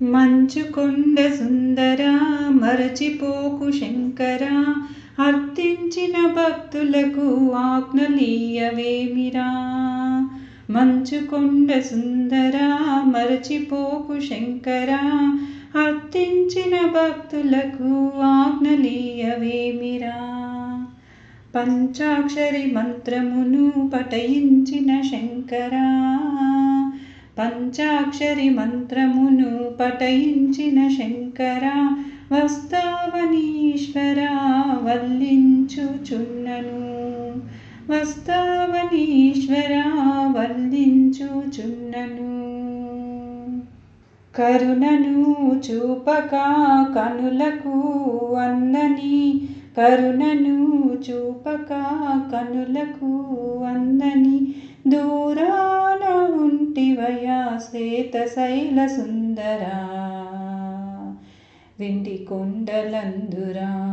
మంచుకొండ సుందర మరచిపోకు శంకర అర్థించిన భక్తులకు ఆజ్ఞలీయవేమిరా మంచుకొండ సుందర మరచిపోకు శంకర అర్థించిన భక్తులకు ఆజ్ఞలీయవేమిరా పంచాక్షరి మంత్రమును పఠయించిన శంకరా పంచాక్షరి మంత్రమును పఠయించిన శంకర వస్తావనీశ్వర వల్లించుచున్నను. వస్తావనీశ్వర వల్లించుచున్నను. కరుణను చూపక కనులకు అందని కరుణను చూపక కనులకు అందని దూరాన ఉంటివయా శ్వేత శైల సుందరా. వెండి కొండలందురా.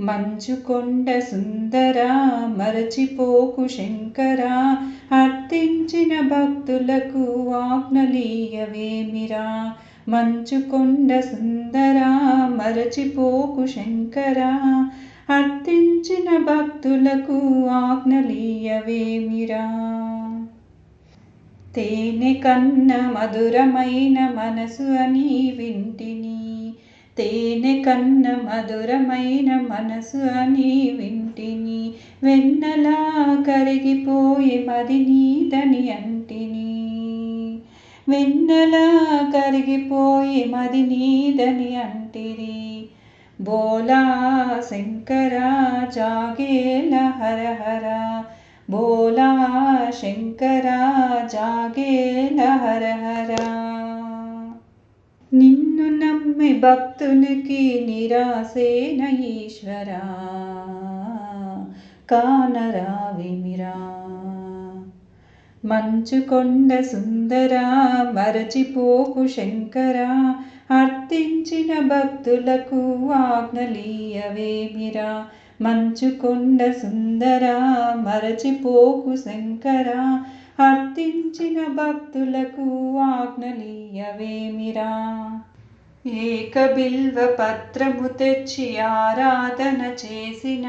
మంచు కొండ సుందరా మరచిపోకు శంకరా. అర్థించిన భక్తులకు ఆజ్ఞలీయవేమిరా. మంచు కొండ సుందరా మరచిపోకు శంకరా. అర్థించిన భక్తులకు ఆజ్ఞలీయవేమిరా తేనె కన్న మధురమైన మనసు అని వింటిని. తేనె కన్న మధురమైన మనసు అని వింటిని. వెన్నలా కరిగిపోయి మది నీదని అంటిని. వెన్నలా కరిగిపోయి మది నీదని అంటిరి. బోలా శంకర జాగేల హర హర. బోలా శంకర జాగేల హర हरा నిన్ను నమ్మి భక్తునికి నిరాశేన ఈశ్వరా. మంచు కొండ సుందరా మరచిపోకు శంకరా. అర్థించిన భక్తులకు ఆజ్ఞలీయవేమిరా మంచుకొండ సుందర మరచిపోకు శంకర అర్థించిన భక్తులకు ఆజ్ఞలీయవేమిరా. ఏక బిల్వ పత్రము తెచ్చి ఆరాధన చేసిన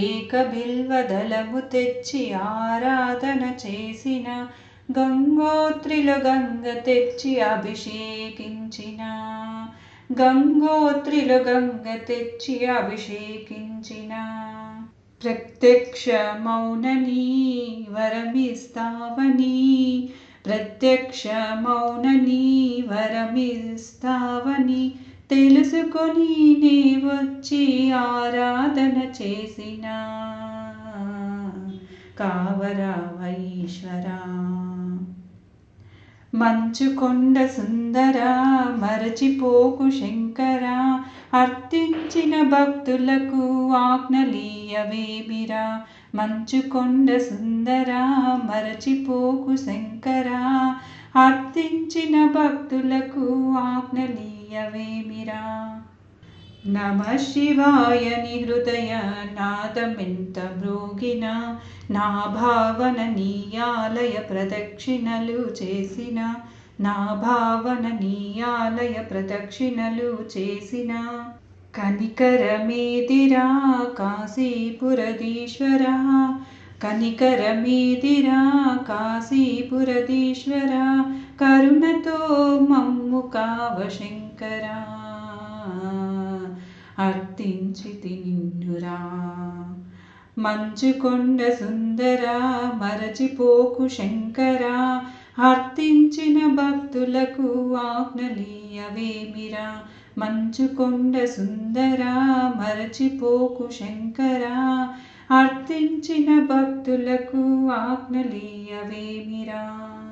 ఏక బిల్వ దళము తెచ్చి ఆరాధన చేసిన గంగోత్రిలో గంగ తెచ్చి అభిషేకించిన. గంగోత్రిలో గంగ తెచ్చి అభిషేకించిన. ప్రత్యక్ష మౌనని వరమిస్తావని. ప్రత్యక్ష మౌనని వరమిస్తావని. తెలుసుకొని నే వచ్చి ఆరాధన చేసిన. కావరా వైశ్వరా. మంచుకొండ సుందర మరచిపోకు శంకర అర్థించిన భక్తులకు ఆజ్ఞలీయవేమిరా? మంచుకొండ సుందర మరచిపోకు శంకర అర్థించిన భక్తులకు ఆజ్ఞలీయవేమిరా? నమ శివాయని హృదయ నాదమెంత మ్రోగిన నా భావన నీయాలయ ప్రదక్షిణలు చేసిన నా భావన నీయాలయ ప్రదక్షిణలు చేసిన కనికరమేదిరా కాశీపురదీశ్వర కనికరమేదిరా కాశీపురదీశ్వర కరుణతో మమ్ము కావ శంకరా అర్థించితి నిన్నురా. మంచుకొండ సుందర మరచిపోకు శంకరా. అర్థించిన భక్తులకు ఆజ్ఞలీయవేమిరా. మంచుకొండ సుందర మరచిపోకు శంకరా. అర్థించిన భక్తులకు ఆజ్ఞలీయవేమిరా.